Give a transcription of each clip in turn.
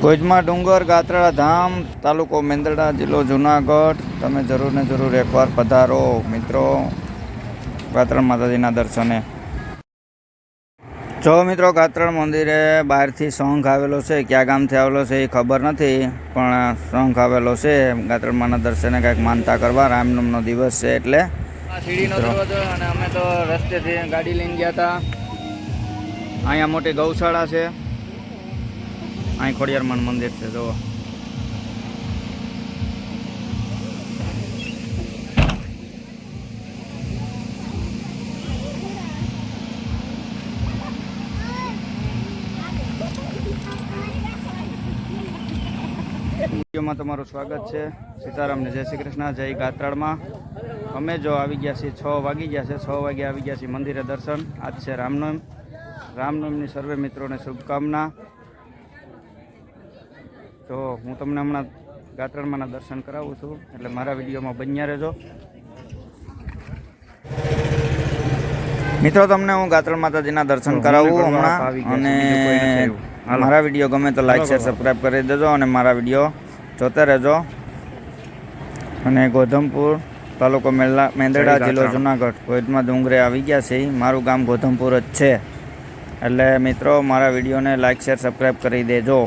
કોઈજમાં ડુંગર ગાત્રાળા ધામ તાલુકો મેંદરડા જિલ્લો જુનાગઢ. તમે જરૂર ને જરૂર એકવાર પધારો મિત્રો ગાત્રણ માતાજીના દર્શને. જો મિત્રો ગાત્રણ મંદિરે બહારથી શંખ આવેલો છે ક્યાં ગામથી આવેલો છે એ ખબર નથી પણ શંખ આવેલો છે. ગાત્રણ માના દર્શને કંઈક માનતા કરવા રામનવમનો દિવસ છે એટલે સીડીનો દરવાજો અને અમે તો રસ્તેથી ગાડી લઈને ગયા હતા. અહીંયા મોટી ગૌશાળા છે. અહીં ખોડિયારમાં મંદિર છે, જુઓ. વિડીયોમાં તમારું સ્વાગત છે. સીતારામને જય શ્રી કૃષ્ણ, જય ગાત્રાળમાં. અમે જો આવી ગયા છીએ, છ વાગી ગયા છે, છ વાગે આવી ગયા છીએ મંદિરે દર્શન. આજ છે રામનવમ. રામનવમની સર્વે મિત્રોને શુભકામના. તો હું તમને હમણાં ગાત્રણમાંના દર્શન કરાવું છું. એટલે મારા વિડીયોમાં બન્યા રહેજો. મિત્રો તમને હું ગાત્રણ માતાજીના દર્શન કરાવું હમણાં અને મારા વીડિયો ગમે તો લાઈક શેર સબસ્ક્રાઈબ કરી દેજો અને મારા વીડિયો જોતા રહેજો. અને ગોધમપુર તાલુકો મેલા મેંદરડા જિલ્લો જુનાગઢ. કોઈટમાં ડુંગરે આવી ગયા છે. મારું ગામ ગોધમપુર જ છે. એટલે મિત્રો મારા વિડીયોને લાઈક શેર સબસ્ક્રાઈબ કરી દેજો.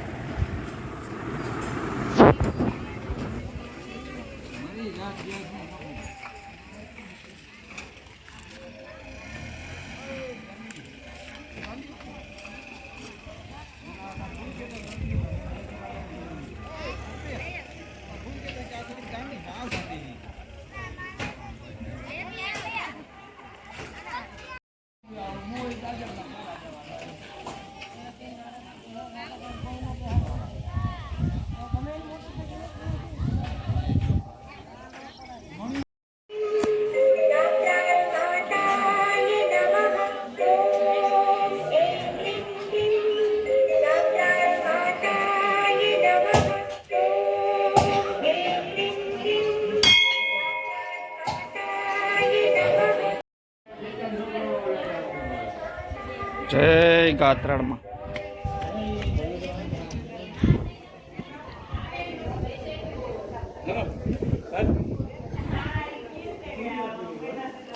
જય ગાત્રાળમાં.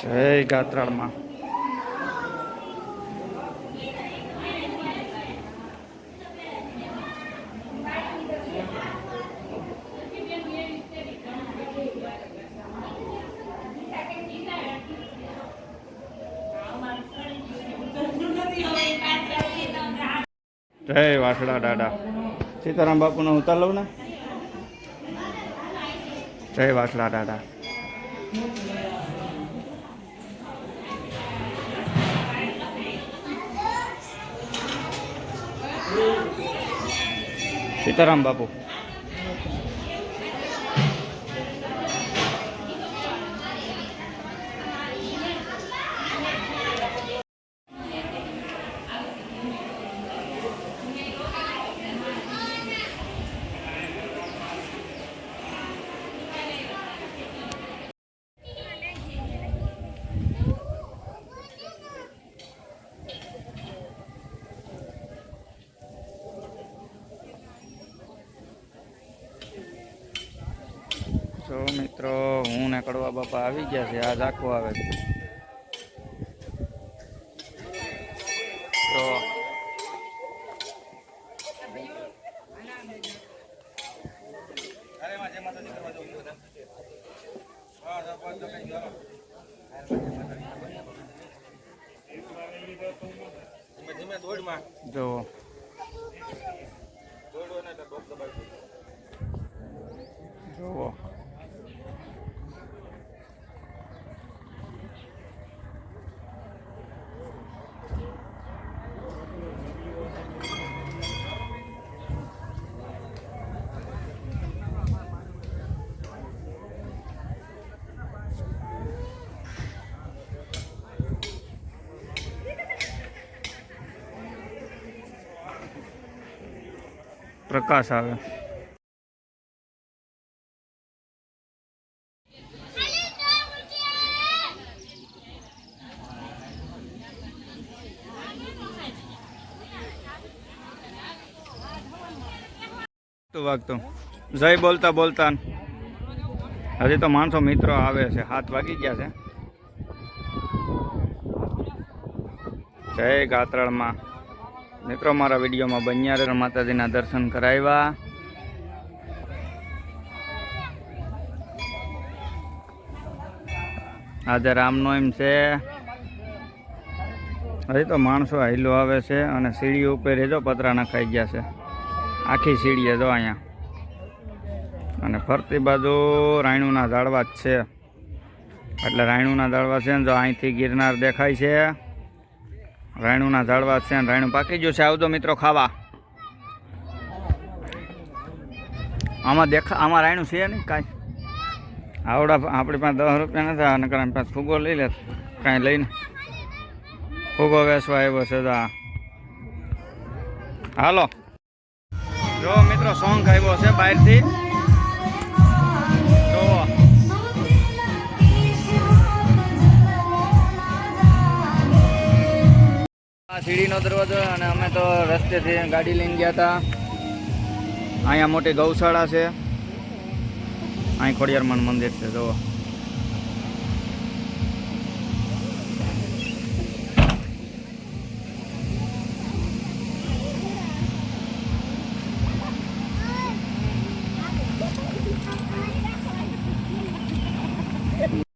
જય ગાત્રાળમાં. જય વાસડા દાદા. સીતારામ બાપુનો ઉતાર લઉં ને? જય વાસડા દાદા. સીતારામ બાપુ તો મિત્રો હું ને કડવા બાપા આવી ગયા છે. આજ આખું આવે તો જુઓ. પ્રકાશ આવે. વાગતું જય બોલતા બોલતા. હજી તો માણસો મિત્રો આવે છે. હાથ વાગી ગયા છે. જય ગાત્રાળમાં. મિત્રો, મારા વિડીયોમાં બન્યા માતાજીના દર્શન કરાવ્યા આજે રામનો એમ છે. હજી તો માણસો હાઈલો આવે છે અને સીડી ઉપર જો પતરા નખાઈ ગયા છે. આખી સીડીએ જો અહીંયા. અને ફરતી બાજુ રાયણુના ઝાડવા જ છે. એટલે રાયણુના ઝાડવા છે ને જો અહીંથી ગિરનાર દેખાય છે. રાયણુના ઝાડવા છે ને રાયણું પાકી ગયું છે. આવજો મિત્રો ખાવા. આમાં દેખા, આમાં રાયણું છે નહીં કાંઈ? આવડા આપણી પાસે દસ રૂપિયા નથી અને કાંઈ પાસે ફૂગો લઈ લે, કાંઈ લઈને. ફૂગો વેસવા આવ્યો છે આ. હાલો. જો મિત્રો, સોંગ આવ્યો છે બહારથી. આ સીડીનો દરવાજો અને અમે તો રસ્તેથી ગાડી લઈને ગયા હતા અહીંયા મોટી ગૌશાળા છે. અહીં ખોડિયારમાન મંદિર છે જોવો